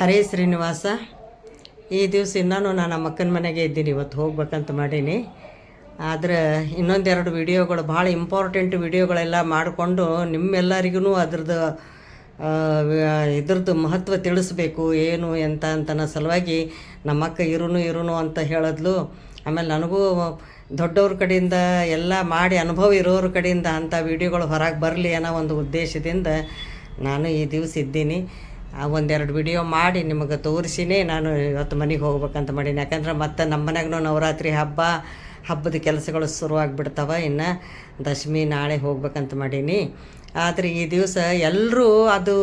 ಹರೇ ಶ್ರೀನಿವಾಸ. ಈ ದಿವಸ ಇನ್ನೂ ನಾನು ನಮ್ಮ ಅಕ್ಕನ ಮನೆಗೆ ಇದ್ದೀನಿ. ಇವತ್ತು ಹೋಗ್ಬೇಕಂತ ಮಾಡೀನಿ. ಆದ್ರೆ ಇನ್ನೊಂದೆರಡು ವಿಡಿಯೋಗಳು, ಭಾಳ ಇಂಪಾರ್ಟೆಂಟ್ ವಿಡಿಯೋಗಳೆಲ್ಲ ಮಾಡಿಕೊಂಡು ನಿಮ್ಮೆಲ್ಲರಿಗೂ ಅದ್ರದ್ದು ಇದ್ರದ್ದು ಮಹತ್ವ ತಿಳಿಸ್ಬೇಕು. ಏನು, ಎಂತ ಅಂತನ ಸಲುವಾಗಿ ನಮ್ಮ ಅಕ್ಕ ಇರುನು ಇರುನು ಅಂತ ಹೇಳಿದ್ಲು. ಆಮೇಲೆ ನನಗೂ ದೊಡ್ಡವ್ರ ಕಡೆಯಿಂದ ಎಲ್ಲ ಮಾಡಿ ಅನುಭವ ಇರೋರ ಕಡೆಯಿಂದ ಅಂಥ ವಿಡಿಯೋಗಳು ಹೊರಗೆ ಬರಲಿ ಅನ್ನೋ ಒಂದು ಉದ್ದೇಶದಿಂದ ನಾನು ಈ ದಿವಸ ಇದ್ದೀನಿ. ಆ ಒಂದೆರಡು ವಿಡಿಯೋ ಮಾಡಿ ನಿಮಗೆ ತೋರಿಸಿನೇ ನಾನು ಇವತ್ತು ಮನೆಗೆ ಹೋಗ್ಬೇಕಂತ ಮಾಡೀನಿ. ಯಾಕಂದ್ರೆ ಮತ್ತೆ ನಮ್ಮ ಮನೆಗೂ ನವರಾತ್ರಿ ಹಬ್ಬ, ಹಬ್ಬದ ಕೆಲಸಗಳು ಶುರುವಾಗ್ಬಿಡ್ತಾವ ಇನ್ನು. ದಶಮಿ ನಾಳೆ ಹೋಗ್ಬೇಕಂತ ಮಾಡೀನಿ. ಆದರೆ ಈ ದಿವಸ ಎಲ್ಲರೂ ಅದು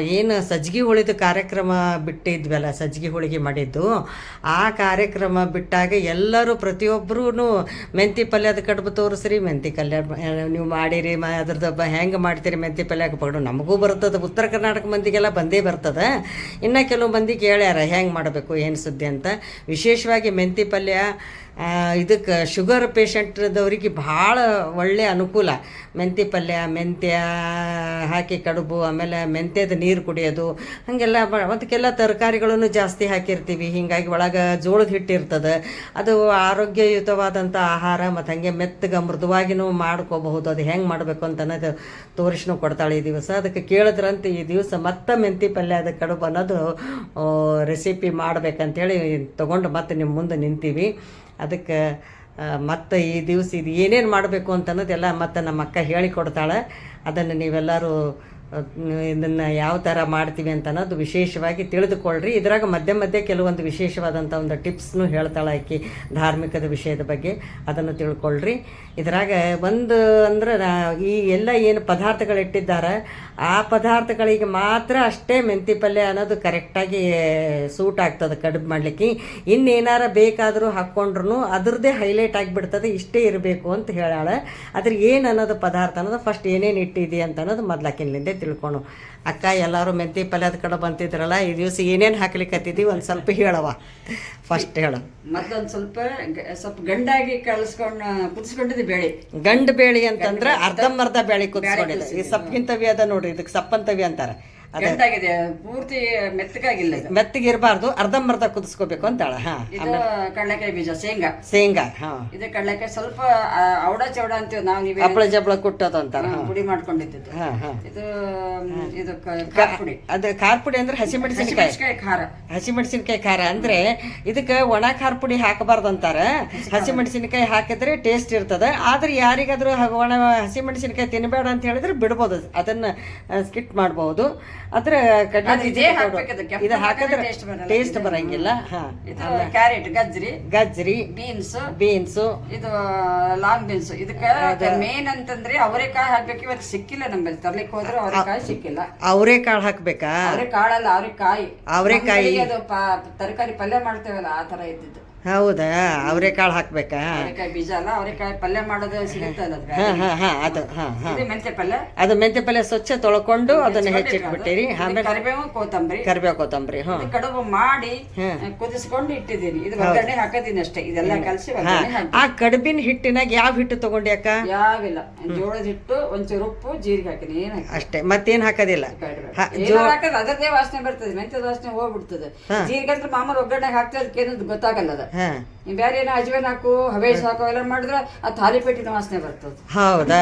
ಏನು ಸಜ್ಜಿಗೆ ಹೋಳಿದ ಕಾರ್ಯಕ್ರಮ ಬಿಟ್ಟಿದ್ವಲ್ಲ ಸಜ್ಜಿಗೆ ಹೋಳಿಗೆ ಮಾಡಿದ್ದು. ಆ ಕಾರ್ಯಕ್ರಮ ಬಿಟ್ಟಾಗ ಎಲ್ಲರೂ ಪ್ರತಿಯೊಬ್ಬರೂ ಮೆಂತಿ ಪಲ್ಯದ ಕಡುಬು ತೋರಿಸ್ರಿ, ಮೆಂತಿ ಪಲ್ಯ ನೀವು ಮಾಡಿರಿ, ಮ, ಅದ್ರದ್ದು ಹೆಂಗೆ ಮಾಡ್ತೀರಿ ಮೆಂತಿ ಪಲ್ಯ ಪಡು ನಮಗೂ ಬರ್ತದೆ, ಉತ್ತರ ಕರ್ನಾಟಕ ಮಂದಿಗೆಲ್ಲ ಬಂದೇ ಬರ್ತದೆ. ಇನ್ನು ಕೆಲವು ಮಂದಿ ಕೇಳ್ಯಾರ, ಹೆಂಗೆ ಮಾಡಬೇಕು, ಏನು ಸುದ್ದಿ ಅಂತ. ವಿಶೇಷವಾಗಿ ಮೆಂತಿ ಪಲ್ಯ ಇದಕ್ಕೆ ಶುಗರ್ ಪೇಷಂಟ್ದವ್ರಿಗೆ ಭಾಳ ಒಳ್ಳೆಯ ಅನುಕೂಲ. ಮೆಂತಿ ಪಲ್ಯ, ಮೆಂತ್ಯ ಹಾಕಿ ಕಡುಬು, ಆಮೇಲೆ ಮೆಂತ್ಯದ ನೀರು ಕುಡಿಯೋದು, ಹಾಗೆಲ್ಲ ಅದಕ್ಕೆಲ್ಲ ತರಕಾರಿಗಳನ್ನು ಜಾಸ್ತಿ ಹಾಕಿರ್ತೀವಿ. ಹೀಗಾಗಿ ಒಳಗೆ ಜೋಳದ ಹಿಟ್ಟಿರ್ತದೆ ಅದು ಆರೋಗ್ಯಯುತವಾದಂಥ ಆಹಾರ ಮತ್ತು ಹಾಗೆ ಮೆತ್ತಗೆ ಮೃದುವಾಗಿನೂ ಮಾಡ್ಕೋಬಹುದು. ಅದು ಹೆಂಗೆ ಮಾಡಬೇಕು ಅಂತ ಅನ್ನೋದು ತೋರಿಸ್ನು ಕೊಡ್ತಾಳೆ ಈ ದಿವಸ. ಅದಕ್ಕೆ ಕೇಳಿದ್ರಂತೆ ಈ ದಿವಸ ಮತ್ತೆ ಮೆಂತಿ ಅದು ಕಡುಬು ಅನ್ನೋದು ರೆಸಿಪಿ ಮಾಡ್ಬೇಕಂತೇಳಿ ತೊಗೊಂಡು ಮತ್ತೆ ನಿಮ್ಮ ಮುಂದೆ ನಿಂತೀವಿ. ಅದಕ್ಕೆ ಮತ್ತು ಈ ದಿವಸ ಇದು ಏನೇನು ಮಾಡಬೇಕು ಅಂತ ಅನ್ನೋದೆಲ್ಲ ಮತ್ತೆ ನಮ್ಮ ಅಕ್ಕ ಹೇಳಿಕೊಡ್ತಾಳೆ. ಅದನ್ನು ನೀವೆಲ್ಲರೂ ಇದನ್ನು ಯಾವ ಥರ ಮಾಡ್ತೀವಿ ಅಂತ ಅನ್ನೋದು ವಿಶೇಷವಾಗಿ ತಿಳಿದುಕೊಳ್ಳ್ರಿ ಇದ್ರಾಗ ಮಧ್ಯೆ ಮಧ್ಯೆ ಕೆಲವೊಂದು ವಿಶೇಷವಾದಂಥ ಒಂದು ಟಿಪ್ಸ್ನು ಹೇಳ್ತಾಳೆ ಆಕಿ ಧಾರ್ಮಿಕದ ವಿಷಯದ ಬಗ್ಗೆ. ಅದನ್ನು ತಿಳ್ಕೊಳ್ರಿ. ಇದ್ರಾಗ ಒಂದು ಅಂದ್ರೆ ಈ ಎಲ್ಲ ಏನು ಪದಾರ್ಥಗಳು ಇಟ್ಟಿದ್ದಾರೆ ಆ ಪದಾರ್ಥಗಳಿಗೆ ಮಾತ್ರ ಅಷ್ಟೇ ಮೆಂತಿ ಪಲ್ಯ ಅನ್ನೋದು ಕರೆಕ್ಟಾಗಿ ಸೂಟ್ ಆಗ್ತದೆ ಕಡುಬು ಮಾಡಲಿಕ್ಕೆ. ಇನ್ನೇನಾರ ಬೇಕಾದರೂ ಹಾಕ್ಕೊಂಡ್ರು ಅದ್ರದ್ದೇ ಹೈಲೈಟ್ ಆಗಿಬಿಡ್ತದೆ, ಇಷ್ಟೇ ಇರಬೇಕು ಅಂತ ಹೇಳಾಳೆ. ಅದ್ರ ಏನು ಅನ್ನೋದು ಪದಾರ್ಥ ಅನ್ನೋದು ಫಸ್ಟ್ ಏನೇನು ಇಟ್ಟಿದೆ ಅಂತ ಅನ್ನೋದು ಮೊದ್ಲಾಕಿನಿಂದೆ ತಿಳ್ಕೊಳು ಅಕ್ಕ ಎಲ್ಲರೂ ಮೆಂತಿ ಪಲ್ಯದ ಕಡೆ ಬಂತಿದ್ರಲ್ಲ ಈ ದಿವಸ ಏನೇನು ಹಾಕ್ಲಿಕ್ಕತ್ತಿದ್ದೀವಿ ಒಂದು ಸ್ವಲ್ಪ ಹೇಳವ ಫಸ್ಟ್ ಹೇಳು. ಮತ್ತೊಂದು ಸ್ವಲ್ಪ ಸ್ವಲ್ಪ ಗಂಡಾಗಿ ಕಳಿಸ್ಕೊಂಡು ಕುದಿಸ್ಕೊಂಡಿದ್ದು ಬೇಳೆ. ಗಂಡು ಬೇಳಿ ಅಂತಂದ್ರೆ ಅರ್ಧಂಬರ್ಧ ಬೇಳೆ ಕುದಿಸ್ಕೊಂಡಿದೆ ಈ ಸಪ್ಪಿಗಿಂತವಿ ಅದ ನೋಡ್ರಿ ಇದಕ್ಕೆ ಸಪ್ಪಂತವಿ ಅಂತಾರೆ. ಅದ. ಗಂಡಾಗಿದೆ ಪೂರ್ತಿ ಮೆತ್ತಗಾಗಿಲ್ಲ ಇದು. ಮೆತ್ತಗಿರಬಾರ್ದು. ಅರ್ಧಂಬರ್ಧ ಕುದಿಸ್ಕೋಬೇಕು ಅಂತಾಳ ಹಾ ಇದು ಕಡಲೆಕಾಯಿ ಬೀಜ ಶೇಂಗಾ. ಶೇಂಗಾ ಹಾ. ಇದು ಕಡಲೆಕಾಯಿ ಸ್ವಲ್ಪ ಆ, ಔಡ ಚೌಡ ಅಂತೀವಿ ನಾವು ನೀವು. ಹಪ್ಪಳ ಜಪ್ಪಳ ಕುಟ್ಟೋದು ಅಂತಾರ ಹಾ, ಪುಡಿ ಮಾಡ್ಕೊಂಡಿದ್ದು ಹಾ ಹಾ. ಇದು ಮ್, ಇದು ಕಾರ್ಪುಡಿ ಖಾರ ಪುಡಿ. ಅದು ಖಾರ ಪುಡಿ ಅಂದ್ರೆ ಹಸಿಮೆಣಸಿನಕಾಯಿ ಹಸಿಮೆಣಸಿನಕಾಯಿ ಖಾರ. ಹಸಿಮೆಣಸಿನಕಾಯಿ ಖಾರ ಅಂದ್ರೆ ಇದಕ್ಕೆ ಒಣ ಖಾರ ಪುಡಿ ಹಾಕಬಾರ್ದು ಅಂತಾರ. ಹಸಿಮೆಣಸಿನಕಾಯಿ ಹಾಕಿದ್ರೆ ಟೇಸ್ಟ್ ಇರ್ತದೆ. ಆದ್ರೆ ಯಾರಿಗಾದ್ರೂ ಹ- ಒಣ ಹಸಿಮೆಣಸಿನಕಾಯಿ ತಿನ್ನಬೇಡ ಅಂತ ಹೇಳಿದ್ರೆ ಬಿಡ್ಬೋದು. ಅದನ್ನ ಸ್ಕಿಟ್ ಮಾಡ್ಬೋದು. ಆದ್ರೆ ಕಡ್ಲೆ ಇದೇ ಹಾಕಿದ್ರೆ. ಟೇಸ್ಟ್ ಬರಂಗಿಲ್ಲ. ಹಾ ಕ್ಯಾರೆಟ್ ಗಜ್ರಿ ಗಜ್ರಿ ಬೀನ್ಸ್ ಬೀನ್ಸ್ ಇದು ಲಾಂಗ್ ಬೀನ್ಸ್ ಇದಕ್ಕೆ ಮೇನ್ ಅಂತಂದ್ರೆ ಅವರೆಕಾಯಿ ಹಾಕ್ಬೇಕು. ಇವತ್ತು ಸಿಕ್ಕಿಲ್ಲ ನಮ್ಮಲ್ಲಿ ತರ್ಲಿಕ್ಕೆ ಹೋದ್ರೆ ಅವರೆಕಾಯಿ ಸಿಕ್ಕಿಲ್ಲ. ಅವರೆಕಾಳು ಹಾಕ್ಬೇಕಾ? ಅವರೆಕಾಳಲ್ಲ ಅವರೆಕಾಯಿ ಅವರೆಕಾಯಿ ಅದು ತರಕಾರಿ ಪಲ್ಯ ಮಾಡ್ತೇವಲ್ಲ ಆ ತರ ಇದ್ದಿದ್ದು. ಹೌದಾ? ಅವರೆಕಾಳು ಹಾಕ್ಬೇಕಾ? ಅವರೆಕಾಯಿ ಬೀಜ ಅಲ್ಲ ಅವರೆಕಾಯಿ ಪಲ್ಯ ಮಾಡೋದು ಸಿಗುತ್ತಲ್ಲ ಅದು ಪಲ್ಯ? ಅದು ಮೆಂತ್ಯ ಪಲ್ಯ ಸ್ವಚ್ಛ ತೊಳ್ಕೊಂಡು ಅದನ್ನ ಹೆಚ್ಚಿಟ್ಬಿಟ್ಟಿರಿ ಆಮೇಲೆ ಕರಿಬೇವು ಕೊತ್ತಂಬರಿ. ಕರಿಬೇವು ಕೊತ್ತಂಬರಿ ಹ್ಞೂ ಕಡುಬು ಮಾಡಿ ಕುದಿಸ್ಕೊಂಡು ಇಟ್ಟಿದ್ದೀನಿ. ಇದು ಒಗ್ಗರಣೆ ಹಾಕೋತೀನಿ ಅಷ್ಟೇ. ಇದೆಲ್ಲ ಕಲಸಿ ಆ ಕಡುಬಿನ ಹಿಟ್ಟಿನಾಗ ಯಾವ ಹಿಟ್ಟು ತಗೊಂಡಿ ಅಕ್ಕ? ಯಾವಿಲ್ಲ. ಜೋಳದ ಹಿಟ್ಟು ಒಂಚೂರು ಉಪ್ಪು ಜೀರಿಗೆ ಹಾಕಿನಿ ಏನು ಅಷ್ಟೇ. ಮತ್ತೇನ್ ಹಾಕೋದಿಲ್ಲ. ಹಾಕಿದ್ರೆ ಅದರದೇ ವಾಸನೆ ಬರ್ತದೆ. ಮೆಂತ್ಯದ ವಾಸನೆ ಹೋಗ್ಬಿಡ್ತದೆ. ಜೀರಿಗೆ ಅಂತ ಮಾಮೂಲು ಒಗ್ಗರಣೆ ಹಾಕ್ತಾ ಅದಕ್ಕೆ ಏನದು ಗೊತ್ತಾಗಲ್ಲ ಅದು. ಬೇರೆ ಏನೋ ಅಜ್ವೇನ್ ಹಾಕು ಹವೇಶ್ ಹಾಕು ಎಲ್ಲ ಮಾಡಿದ್ರೆ ಆ ತಾಲಿಪೇಟಿನ ವಾಸನೆ ಬರ್ತದೆ. ಹೌದಾ?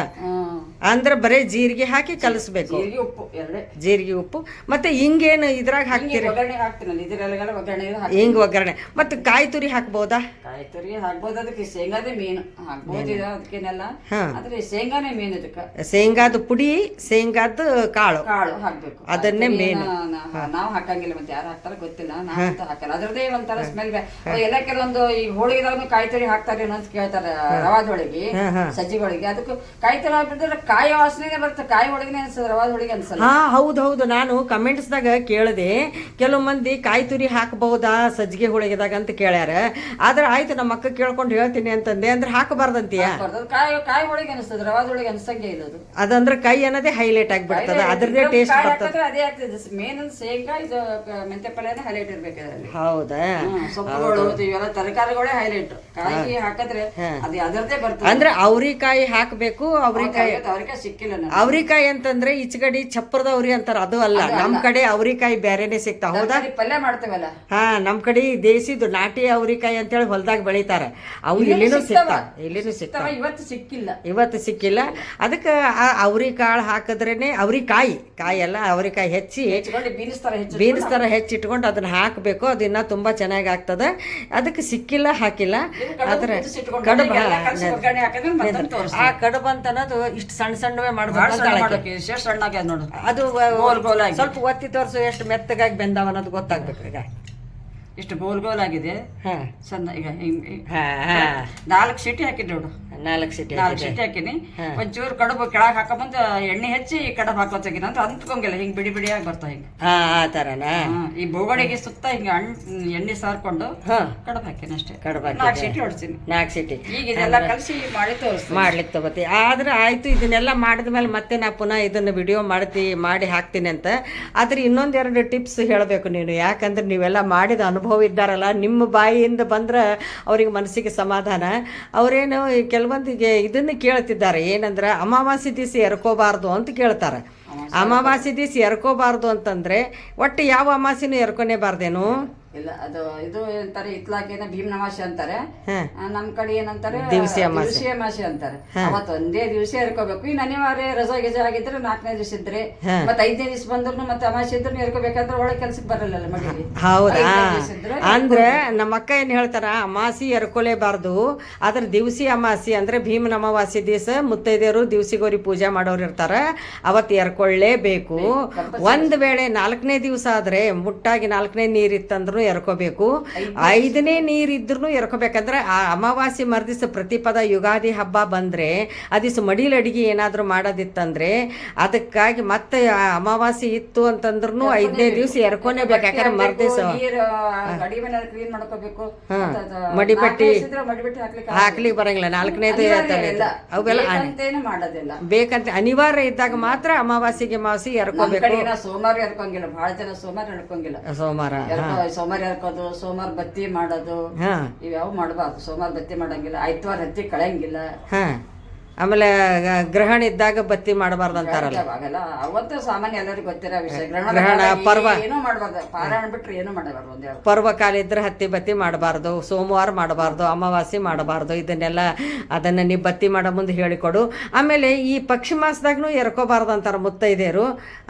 ಅಂದ್ರ ಬರೀ ಜೀರಿಗೆ ಹಾಕಿ ಕಲಸ್ಬೇಕು. ಜೀರಿಗೆ ಉಪ್ಪು ಎರಡೇ. ಜೀರಿಗೆ ಉಪ್ಪು. ಮತ್ತೆ ಹಿಂಗೇನು ಇದ್ರಾಗ ಹಾಕ್ತೀರಿ? ಒಗ್ಗರಣೆ ಹಾಕ್ತೀನಲ್ಲ ಇದರಲ್ಲೆಲ್ಲ ಒಗ್ಗರಣೆ ಹಾಕಿ ಹಿಂಗ್ ಒಗ್ಗರಣೆ. ಮತ್ತೆ ಕಾಯಿ ತುರಿ ಹಾಕ್ಬೋದಾ? ಕಾಯಿ ತುರಿ ಹಾಕ್ಬೋದು ಅದಕ್ಕೆ ಶೇಂಗಾದೇ ಮೀನು ಹಾಕ್ಬೋದು ಇದು ಅದಕ್ಕೇನೆಲ್ಲ. ಆದ್ರೆ ಶೇಂಗಾನೇ ಮೀನು ಇದಕ್ಕೆ. ಶೇಂಗಾದ ಪುಡಿ ಶೇಂಗಾದ ಕಾಳು. ಕಾಳು ಹಾಕ್ಬೇಕು. ಅದನ್ನೇ ಮೀನು ನಾವು ಹಾಕಂಗಿಲ್ಲ ಮತ್ತೆ ಯಾರು ಹಾಕ್ತಾರ ಗೊತ್ತಿಲ್ಲ. ನಾವು ಹಾಕಲ್ಲ. ಅದ್ರದೇ ಒಂಥರ ಸ್ಮೆಲ್ ಎಲ್ಲ ಕೆಲವೊಂದು ಈ ಹೋಳಿಗೆದಾಗ ಕಾಯಿ ತುರಿ ಹಾಕ್ತಾರೆ ಅಂತ ಕೇಳ್ತಾರೆ ರವಾದ ಹೋಳಿಗೆ ಸಜ್ಜಿ ಹೋಳಿಗೆ ಅದಕ್ಕೆ ಅದಕ್ಕೂ ಕಾಯಿ ತುರಿ ಹಾಕ್ಬಿಟ್ರೆ ಕಾಯಿ ವಾಸನೆ ಬರುತ್ತೆ. ಕಾಯಿ ಹೋಳಿಗೆ ಅನ್ಸದ ರವಾದ ಹೋಳಿಗೆ ಅನ್ಸಲ್ಲ. ಹಾ ಹೌದು ಹೌದು. ನಾನು ಕಮೆಂಟ್ಸ್ದಾಗ ಕೇಳಿದೆ ಕೆಲವು ಮಂದಿ ಕಾಯಿ ತುರಿ ಹಾಕಬಹುದಾ ಸಜ್ಜಿಗೆ ಹೋಳಿಗೆದಾಗ ಅಂತ ಕೇಳ್ಯಾರ. ಆದ್ರೆ ಆಯ್ತು ನಮ್ಮ ಅಕ್ಕ ಕೇಳ್ಕೊಂಡು ಹೇಳ್ತೀನಿ ಅಂತಂದೆ. ಅಂದ್ರೆ ಹಾಕಬಾರ್ದಂತೀಯ? ಹಾಕ್ಬಾರ್ದು. ಕಾಯಿ ಕಾಯಿ ಹೋಳಿಗೆ ಅನಿಸ್ತದ ರವಾದ ಹೋಳಿಗೆ ಅನ್ಸಂಗೆ ಇಲ್ಲ ಅದು. ಅದಂದ್ರೆ ಕೈ ಅನ್ನೋದೇ ಹೈಲೈಟ್ ಆಗಿಬಿಡ್ತದ. ಅದ್ರದೇ ಟೇಸ್ಟ್ ಬರ್ತದ. ಹಾಕಿದ್ರೆ ಅದೇ ಆಗ್ತದೆ. ಮೇನ್ ಶೇಂಗಾ ಇದು ಮೆಂತೆ ಪಲ್ಯ ಹೈಲೈಟ್ ಇರ್ಬೇಕು ಹೌದಾ? ಸೊಪ್ಪುಗಳು ಇವೆಲ್ಲ ಎಲ್ಲ ತರಕಾರಿಗಳೇ ಹೈಲೈಟ್ ಕಾಯಿ ಹಾಕಿದ್ರೆ ಅದು ಅದರದೇ ಬರ್ತದೆ. ಅಂದ್ರೆ ಅವ್ರಿಕಾಯಿ ಹಾಕಬೇಕು ಅವ್ರಿಕಾಯಿ ಅವ್ರಿಕಾಯಿ ಸಿಕ್ಕಿಲ್ಲ. ಅವ್ರಿಕಾಯಿ ಅಂತಂದ್ರೆ ಈಚಗಡಿ ಚಪ್ಪರದ ಅವ್ರಿ ಅಂತಾರ ಅದು ಅಲ್ಲ. ನಮ್ ಕಡೆ ಅವ್ರಿಕಾಯಿ ಬೇರೆನೆ ಸಿಗ್ತಾವ ಹೌದಾ? ಪಲ್ಯ ಮಾಡ್ತೇವಲ್ಲ. ಹಾ ನಮ್ ಕಡೆ ದೇಸಿದು ನಾಟಿ ಅವ್ರಿಕಾಯಿ ಅಂತೇಳಿ ಹೊಲದಾಗ ಬೆಳಿತಾರ. ಅವು ಇಲ್ಲಿನೂ ಸಿಗ್ತಾವ. ಇಲ್ಲಿನೂ ಸಿಗ್ತಾವ ತವ ಇವತ್ತು ಸಿಕ್ಕಿಲ್ಲ. ಇವತ್ತು ಸಿಕ್ಕಿಲ್ಲ. ಅದಕ್ಕೆ ಆ ಕಾಳು ಹಾಕಿದ್ರೇನೆ ಅವ್ರಿಕಾಯಿ ಕಾಯಿ ಎಲ್ಲ ಅವ್ರಿಕಾಯಿ ಹೆಚ್ಚಿ ಬೀನ್ಸ್ ತರ ಹೆಚ್ಚಿ ಹೆಚ್ಚಿಟ್ಕೊಂಡು ಅದನ್ನ ಹಾಕಬೇಕು ಅದು ತುಂಬಾ ತುಂಬ ಚೆನ್ನಾಗಿ ಆಗ್ತದೆ. ಅದಕ್ಕೆ ಸಿಕ್ಕಿಲ್ಲ ಹಾಕಿಲ್ಲ. ಆದ್ರೆ ಕಡುಬು. ಆ ಕಡುಬು ಅಂತ ಅನ್ನೋದು ಇಷ್ಟು ಸಣ್ಣ ಸಣ್ಣವೇ ಮಾಡ್ಬೇಕು ಅದು ಸ್ವಲ್ಪ ಒತ್ತಿ ತೋರಿಸು ಎಷ್ಟು ಮೆತ್ತಗಾಗಿ ಬೆಂದಾವ ಅನ್ನೋದು ಗೊತ್ತಾಗ್ಬೇಕು ಈಗ. ಇಷ್ಟು ಗೋಲ್ ಗೋಲ್ ಆಗಿದೆ. ಹಾ. ಸಣ್ಣ ಈಗ ಹಿಂಗ್- ಹಿಂಗ್- ಹಾ ಹಾ. ನಾಲ್ಕು ಸೀಟಿ ಹಾಕಿದ್ ನೋಡು. ನಾಲ್ಕು ಸಿಟಿ ನಾಲ್ಕು ಸಿಟಿ ಹಾಕಿನಿ. ಒಂಚೂರು ಕಡುಬು ಕೆಳಗೆ ಹಾಕೊಂಬಂದು ಎಣ್ಣೆ ಹಚ್ಚಿ ಈ ಕಡುಬು ಹಾಕೋತಾಗಿನ ಅಂತ ಅಂತ್ಕೊಂಗಿಲ್ಲ ಹಿಂಗ್ ಬಿಡಿ ಬಿಡಿಯಾಗಿ ಬರ್ತಾವ ಹಿಂಗ. ಹಾ ಆ ಥರನಾ ಈ ಬೋಗಡೆಗೆ ಸುತ್ತ ಹಿಂಗ ಅಣ್ ಎಣ್ಣೆ ಸಾರ್ಕೊಂಡು ಹಾ. ಕಡುಬು ಹಾಕಿನ ಅಷ್ಟೇ. ಕಡುಬು ಹಾಕಿದ್ದೆ. ನಾಲ್ಕು ಸಿಟಿ ಹೊಡ್ಸಿನಿ. ನಾಲ್ಕು ಸಿಟಿ. ಈಗ ಇದೆಲ್ಲ ಕಲಸಿ ಮಾಡಿ ತೋರಿಸ್ತೀನಿ. ಮಾಡ್ಲಿಕ್ಕೆ ತಗೋತಿ. ಆದ್ರೆ ಆಯ್ತು ಇದನ್ನೆಲ್ಲ ಮಾಡಿದ ಮೇಲೆ ಮತ್ತೆ ನಾ ಪುನಃ ಇದನ್ನ ವಿಡಿಯೋ ಮಾಡ್ತಿ ಮಾಡಿ ಹಾಕ್ತೀನಿ ಅಂತ. ಆದ್ರೆ ಇನ್ನೊಂದೆರಡು ಟಿಪ್ಸ್ ಹೇಳಬೇಕು ನೀನು. ಯಾಕಂದ್ರೆ ನೀವೆಲ್ಲ ಮಾಡಿದ ಅನುಭವ ಇದ್ದಾರಲ್ಲ ನಿಮ್ಮ ಬಾಯಿಯಿಂದ ಬಂದ್ರೆ ಅವ್ರಿಗೆ ಮನಸ್ಸಿಗೆ ಸಮಾಧಾನ. ಅವರೇನು ಕೆಲವೊಂದಿಗೆ ಇದನ್ನು ಕೇಳ್ತಿದ್ದಾರೆ ಏನಂದ್ರೆ ಅಮಾವಾಸ್ಯ ದಿವಸ ಎರ್ಕೋಬಾರ್ದು ಅಂತ ಕೇಳ್ತಾರೆ. ಅಮಾವಾಸ್ಯ ದಿವಸ ಎರ್ಕೋಬಾರ್ದು ಅಂತಂದ್ರೆ ಒಟ್ಟು ಯಾವ ಅಮಾವಾಸ್ಯೆನೂ ಎರ್ಕೊನೇಬಾರ್ದೇನು? ಇಲ್ಲ ಅದು ಇದು ಅಂತಾರೆ ಇತ್ಲಾಕೇನ ಭೀಮ್ ಅಂತಾರೆ. ನಮ್ ಕಡೆ ಏನಂತಾರೆ? ದಿವ್ಸಿ ಅಮಾಸೆ. ಅಂತಾರೆ. ಅವತ್ತು ಒಂದೇ ದಿವಸ ಇರ್ಕೋಬೇಕು ಇನ್ನು ಅನಿವಾರ್ಯ ರಜಾ ಗಿಜಾ ಆಗಿದ್ರೆ ನಾಲ್ಕನೇ ದಿವಸ ಇದ್ರೆ ಮತ್ತೆ ಐದನೇ ದಿವಸ ಬಂದ್ರು ಮತ್ತೆ ಅಮಾಸೆ ಇದ್ರು ಇರ್ಕೋಬೇಕಂದ್ರೆ ಒಳಗೆ ಕೆಲ್ಸಕ್ಕೆ ಬರಲ್ಲ ಮಡಿಲಿ ಹೌದಾ? ಅಂದ್ರೆ ನಮ್ಮ ಅಕ್ಕ ಏನ್ ಹೇಳ್ತಾರ ಅಮಾಸಿ ಎರ್ಕೊಲೇಬಾರ್ದು ಆದ್ರ ದಿವಸಿ ಅಮಾಸಿ ಅಂದ್ರೆ ಭೀಮನ ಅಮಾವಾಸ್ಯ ದಿವಸ ಮುತ್ತೈದೆಯರು ದಿವಸಿಗೋರಿ ಪೂಜೆ ಮಾಡೋರು ಇರ್ತಾರ. ಅವತ್ ಎರ್ಕೊಳ್ಳೇಬೇಕು ಒಂದ್ ವೇಳೆ ನಾಲ್ಕನೇ ದಿವಸ ಆದ್ರೆ ಮುಟ್ಟಾಗಿ ನಾಲ್ಕನೇ ನೀರ್ ಇತ್ತಂದ್ರೂ ಎರ್ಕೋಬೇಕು. ಐದನೇ ನೀರು ಇದ್ರೂ ಎರ್ಕೋಬೇಕಂದ್ರೆ ಆ ಅಮಾವಾಸ್ಯೆ ಮರ್ದಿಸ ಪ್ರತಿಪದ ಯುಗಾದಿ ಹಬ್ಬ ಬಂದ್ರೆ ಅದಿಸು ಮಡಿಲ್ ಅಡಿಗೆ ಏನಾದರೂ ಮಾಡೋದಿತ್ತಂದ್ರೆ ಅದಕ್ಕಾಗಿ ಮತ್ತೆ ಅಮಾವಾಸ್ಯ ಇತ್ತು ಅಂತಂದ್ರೂ ಐದನೇ ದಿವಸ ಎರ್ಕೊನೇಬೇಕು ಯಾಕಂದ್ರೆ ಮರ್ದಿಸ ಮಡಿಪಟ್ಟಿ ಹಾಕ್ಲಿಕ್ಕೆ ಬರಂಗಿಲ್ಲ. ನಾಲ್ಕನೇದು ಅವೆಲ್ಲ ಬೇಕಂತ ಅನಿವಾರ್ಯ ಇದ್ದಾಗ ಮಾತ್ರ ಅಮಾವಾಸ್ಯೆಗೆ ಅಮಾವಾಸ್ಯೆ ಎರಕೋಬೇಕು. ಸೋಮವಾರ ಎರ್ಕೊಂಗಿಲ್ಲ. ಬಹಳ ಜನ ಸೋಮವಾರ ಎರ್ಕೊಂಗಿಲ್ಲ ಸೋಮವಾರ ಎರ್ಕೊ ಸೋಮವಾರ ಹಾಕೋದು ಸೋಮವಾರ ಬತ್ತಿ ಮಾಡೋದು ಹಾ. ಇವ್ಯಾವ ಮಾಡಬಾರ್ದು. ಸೋಮವಾರ ಬತ್ತಿ ಮಾಡಂಗಿಲ್ಲ ಆಯ್ತವಾರ ಹತ್ತಿ ಕಳೆಯಂಗಿಲ್ಲ. ಹಾ. ಆಮೇಲೆ ಗ್ರಹಣ ಇದ್ದಾಗ ಬತ್ತಿ ಮಾಡಬಾರ್ದು ಅಂತಾರಲ್ಲ. ಅವಾಗೆಲ್ಲ ಅವತ್ತು ಸಾಮಾನ್ಯ ಎಲ್ಲರಿಗೂ ಗೊತ್ತಿರೋ ವಿಷಯ. ಗ್ರಹಣ, ಪರ್ವ. ಏನೂ ಮಾಡಬಾರ್ದು. ಪಾರಾಯಣ ಬಿಟ್ರೆ ಏನೂ ಮಾಡಬಾರ್ದು ಪರ್ವ ಕಾಲ ಇದ್ರೆ ಹತ್ತಿ ಬತ್ತಿ ಮಾಡಬಾರ್ದು ಸೋಮವಾರ ಮಾಡಬಾರ್ದು ಅಮಾವಾಸ್ಯೆ ಮಾಡಬಾರ್ದು ಇದನ್ನೆಲ್ಲ ಅದನ್ನ ನೀವು ಬತ್ತಿ ಮಾಡೋ ಮುಂದೆ ಹೇಳಿಕೊಡು. ಆಮೇಲೆ ಈ ಪಕ್ಷಿ ಮಾಸದಾಗೂ ಎರ್ಕೋಬಾರ್ದು ಅಂತಾರ ಮುತ್ತೈದೆಯರು.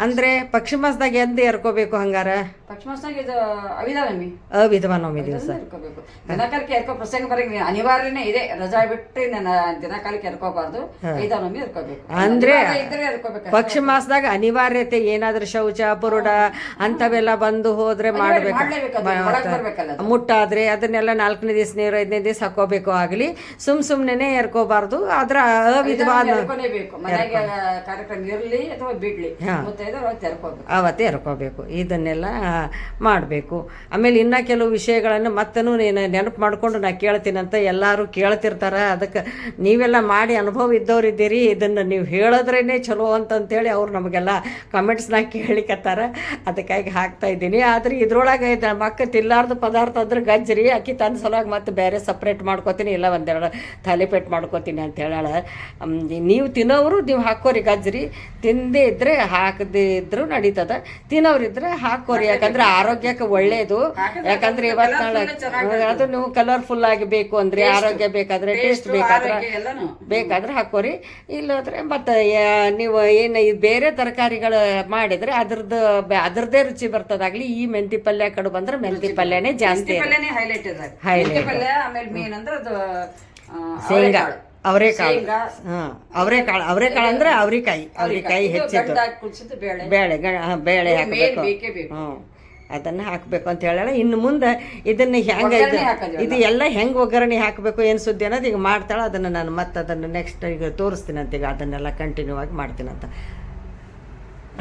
ಅಂದ್ರೆ ಪಕ್ಷಿ ಮಾಸದಾಗ ಎಂದ ಎರ್ಕೋಬೇಕು ಹಂಗಾರ? ಪಕ್ಷಮಾಸನಾಗ ಇದು ಅವಿಧಾನಮಿ ಅವಿಧವಾ ನವಮಿ ದಿವಸ. ದಿನಕಾಲಕ್ಕೆ ಎರ್ಕೋ ಪ್ರಸಂಗ ಬರೀ ಅನಿವಾರ್ಯನೇ ಇದೆ. ರಜಾ ಬಿಟ್ಟು ನಾನು ದಿನಕಾಲಕ್ಕೆ ಎರ್ಕೋಬಾರ್ದು. ಎರ್ಕೋಬೇಕು ಅಂದ್ರೆ ಪಕ್ಷಿ ಮಾಸದಾಗ ಅನಿವಾರ್ಯತೆ ಏನಾದ್ರೂ ಶೌಚ ಪುರುಡ ಅಂತವೆಲ್ಲ ಬಂದು ಹೋದ್ರೆ ಮಾಡ್ಬೇಕು. ಅದು, ಮುಟ್ಟಾದ್ರೆ ಅದನ್ನೆಲ್ಲ ನಾಲ್ಕನೇ ದಿವಸ ನೀರು ಐದನೇ ದಿವಸ ಹಾಕೋಬೇಕು ಆಗಲಿ. ಸುಮ್ ಸುಮ್ನೆ ಎರ್ಕೋಬಾರ್ದು. ಅದ್ರ ಅವಿಧವಾದ ಕಾರ್ಯಕ್ರಮ ಇರ್ಲಿ ಅಥವಾ ಬಿಡ್ಲಿ. ಮುತ್ತೈದು ಅವತ್ತು ಅವತ್ತೇ ಎರ್ಕೋಬೇಕು. ಇದನ್ನೆಲ್ಲ ಮಾಡಬೇಕು. ಆಮೇಲೆ ಇನ್ನ ಕೆಲವು ವಿಷಯಗಳನ್ನು ಮತ್ತೂ ನೀನು ನೆನಪು ಮಾಡ್ಕೊಂಡು ನಾ ಕೇಳ್ತೀನಂತ ಎಲ್ಲರೂ ಕೇಳ್ತಿರ್ತಾರ. ಅದಕ್ಕೆ ನೀವೆಲ್ಲ ಮಾಡಿ ಅನುಭವ ಇದ್ದವ್ರು ಇದ್ದೀರಿ ಇದನ್ನು ನೀವು ಹೇಳಿದ್ರೇ ಚಲೋ ಅಂತಂತೇಳಿ ಅವ್ರು ನಮಗೆಲ್ಲ ಕಮೆಂಟ್ಸ್ನಾಗ ಕೇಳಿಕತ್ತಾರ. ಅದಕ್ಕಾಗಿ ಹಾಕ್ತಾ ಇದ್ದೀನಿ. ಆದರೆ ಇದ್ರೊಳಗೆ ಮಕ್ಕ ತಿಲ್ಲಾರ್ದು ಪದಾರ್ಥ ಅಂದ್ರೆ ಗಜ್ಜರಿ ಅಕ್ಕಿ ತನ್ನ ಸಲುವಾಗಿ ಮತ್ತೆ ಬೇರೆ ಸಪ್ರೇಟ್ ಮಾಡ್ಕೋತೀನಿ ಇಲ್ಲ ಒಂದೆರಡು ಥಾಲಿಪೇಟ್ ಮಾಡ್ಕೋತೀನಿ ಅಂತ ಹೇಳಾಳ ನೀವು ತಿನ್ನೋರು ನೀವು ಹಾಕೋರಿ ಗಜ್ಜರಿ. ತಿಂದೇ ಇದ್ರೆ ಹಾಕದೇ ಇದ್ರೂ ನಡೀತದ. ತಿನ್ನೋರಿದ್ರೆ ಹಾಕೋರಿ ಯಾಕಂದ್ರೆ ಆರೋಗ್ಯಕ್ಕೆ ಒಳ್ಳೇದು. ಯಾಕಂದ್ರೆ ಇವತ್ತು ನಾಳೆ ಅದು ನೀವು ಕಲರ್ಫುಲ್ ಆಗಿ ಬೇಕು ಅಂದ್ರೆ ಆರೋಗ್ಯ ಬೇಕಾದ್ರೆ ಟೇಸ್ಟ್ ಬೇಕಾದ್ರೆ ಬೇಕಾದ್ರೆ ಹಾಕೋರಿ. ಇಲ್ಲಾಂದ್ರೆ ಮತ್ತೆ ನೀವು ಏನು ಈ ಬೇರೆ ತರಕಾರಿಗಳು ಮಾಡಿದ್ರೆ ಅದ್ರದ್ದು ಅದರದೇ ಅದ್ರದ್ದೇ ರುಚಿ ಬರ್ತದಾಗ್ಲಿ ಈ ಮೆಂತಿ ಪಲ್ಯ ಕಡು ಬಂದ್ರೆ ಮೆಂತಿ ಪಲ್ಯನೇ ಜಾಸ್ತಿ ಹೈಲೈಟ್. ಪಲ್ಯ ಆಮೇಲೆ ಮೇನ್ ಅಂದ್ರೆ ಅದು ಶೇಂಗಾ. ಅವರೆಕಾಳು. ಹಾಂ ಅವರೆಕಾಳು. ಅವರೆಕಾಳು ಅಂದ್ರೆ ಅವ್ರಿಕಾಯಿ. ಅವ್ರಿಕಾಯಿ. ಹೆಚ್ಚಿದ್ದು. ಬೇಳೆ. ಬೇಳೆ ಹಾಕಬೇಕು. ಬೇಕೇ ಬೇಕು. ಹ್ಞೂ ಅದನ್ನ ಹಾಕಬೇಕು ಅಂತ ಹೇಳಲ್ಲ. ಇನ್ನು ಮುಂದೆ ಇದನ್ನ ಹೆಂಗೆ ಇದು ಎಲ್ಲ ಹೆಂಗೆ ಒಗ್ಗರಣೆ ಹಾಕಬೇಕು ಏನು ಸುದ್ದಿ ಅನ್ನೋದು ಈಗ ಮಾಡ್ತಾಳೆ. ಅದನ್ನ ನಾನು ಮತ್ತೆ ಅದನ್ನು ನೆಕ್ಸ್ಟ್ ಈಗ ತೋರಿಸ್ತೀನಿ ಅಂತ ಈಗ ಅದನ್ನೆಲ್ಲ ಕಂಟಿನ್ಯೂ ಆಗಿ ಮಾಡ್ತೀನಂತ